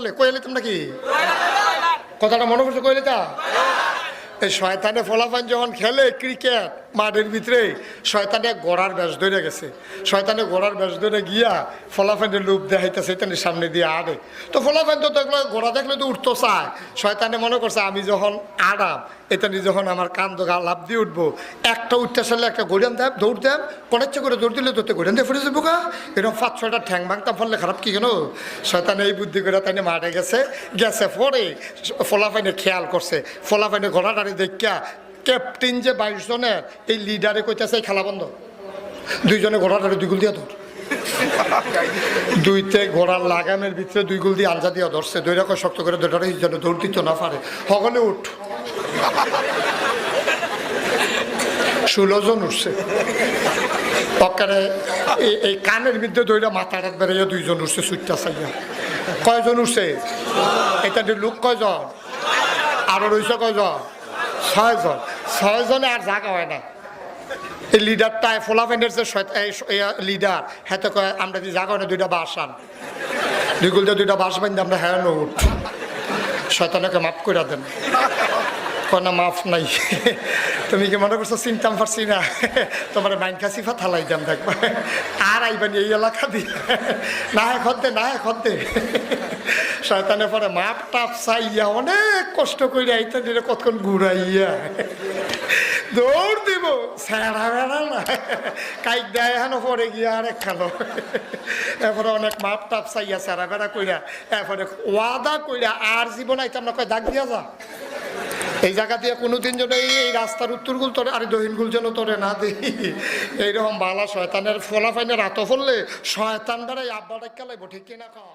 পড়লে কয়ে লিতাম নাকি? কথাটা মনে করছ কয়ে লিতা এই শয়তানে ফলাফান যখন খেলে ক্রিকেট মাঠের ভিতরে শয়তানে গড়ার ব্যাস ধরে গেছে। শয়তানে গড়ার ব্যাস ধরে গিয়া ফলাফানের লোভ দেখাইতেছে এটানের সামনে দিয়ে আড়ে। তো ফলাফান তো দেখল, গোড়া দেখলে তো উঠতো চায় শয়তানে মনে করছে, আমি যখন আড়াম এটানি যখন আমার কান দোগা লাভ দিয়ে উঠবো, একটা উঠতে সারলে একটা গড়িয়ান দেব, দৌড় দেব কনেচ্ছে করে দৌড় দিলে তোতে গড়িয়ান দিয়ে ফুটে যাব গা। এরকম পাঁচ, ছয়টা ঠ্যাং ভাঙতাম ফললে খারাপ কি কেন শয়তানে এই বুদ্ধি করে তাই মাঠে গেছে গেছে পরে ফলাফাইনে খেয়াল করছে। ফলাফাইনে ঘোড়াটারে দেখিয়া ক্যাপ্টেন যে বাইশ জনের, এই লিডারে কইতেছে এই খেলা বন্ধ। দুইজনে ঘোড়াটারে দুই গুল দিয়া ধর। দুইতে ঘোড়ার লাগামের ভিতরে দুই গুল দিয়ে আঞ্জা দিয়া ধরছে। দুই রকম শক্ত করে দুটারে যেন দৌড় দিত না পারে। সকলে উঠ। ষোলো জন উঠছে। পকারে এই- কানের ভিতরে দইটা মাথাটা বেড়াইয়া দুইজন উঠছে সুইটটা চাইয়া। কয়জন উঠছে? এটা লোক কয়জন? আরও রয়েছে কয়জন? ছয়জন। ছয়জনে আর জাগা হয় না এই লিডারটা ফোলাফেন্ডের যে লিডার হ্যাঁ কয়, আমরা যদি জাগা হয় না দুইটা বাস আন। দুইগুলো গুলতে দুইটা বাস বান্ধে আমরা হ্যাঁ উঠ শয়তানকে মাফ করে দেন। কনা মাফ নাই। তুমি কি মনে করছ চিন্তাম পারছি না? তোমার মাইন কাছি ফালাই দাম দেখবা আর আইবানি এই এলাকা দিয়ে না এখন দে না এখন দে শয়তানে পরে মাপ টাপ চাইয়া অনেক কষ্ট করে আইতে দিলে কতক্ষণ ঘুরাইয়া দৌড় দিব। সেরা বেড়া না। কাইক দেয় হেন, পরে গিয়া আর খালো। এরপরে অনেক মাপ টাপ চাইয়া সেরা বেড়া কইরা, এরপরে ওয়াদা কইরা আর জীবন আইতাম না। কয়, দাগ দিয়া যা। এই জায়গা দিয়ে কোনোদিন যেন এই রাস্তার উত্তর গুল তোরে আর দহিন গুল যেন তোরে না দিই। এইরকম বালা শয়তানের ফলাফাইনের আত ফললে শয়তান দ্বারাই আব্বা ডাক্কা লাগবো ঠিক কিনা কও?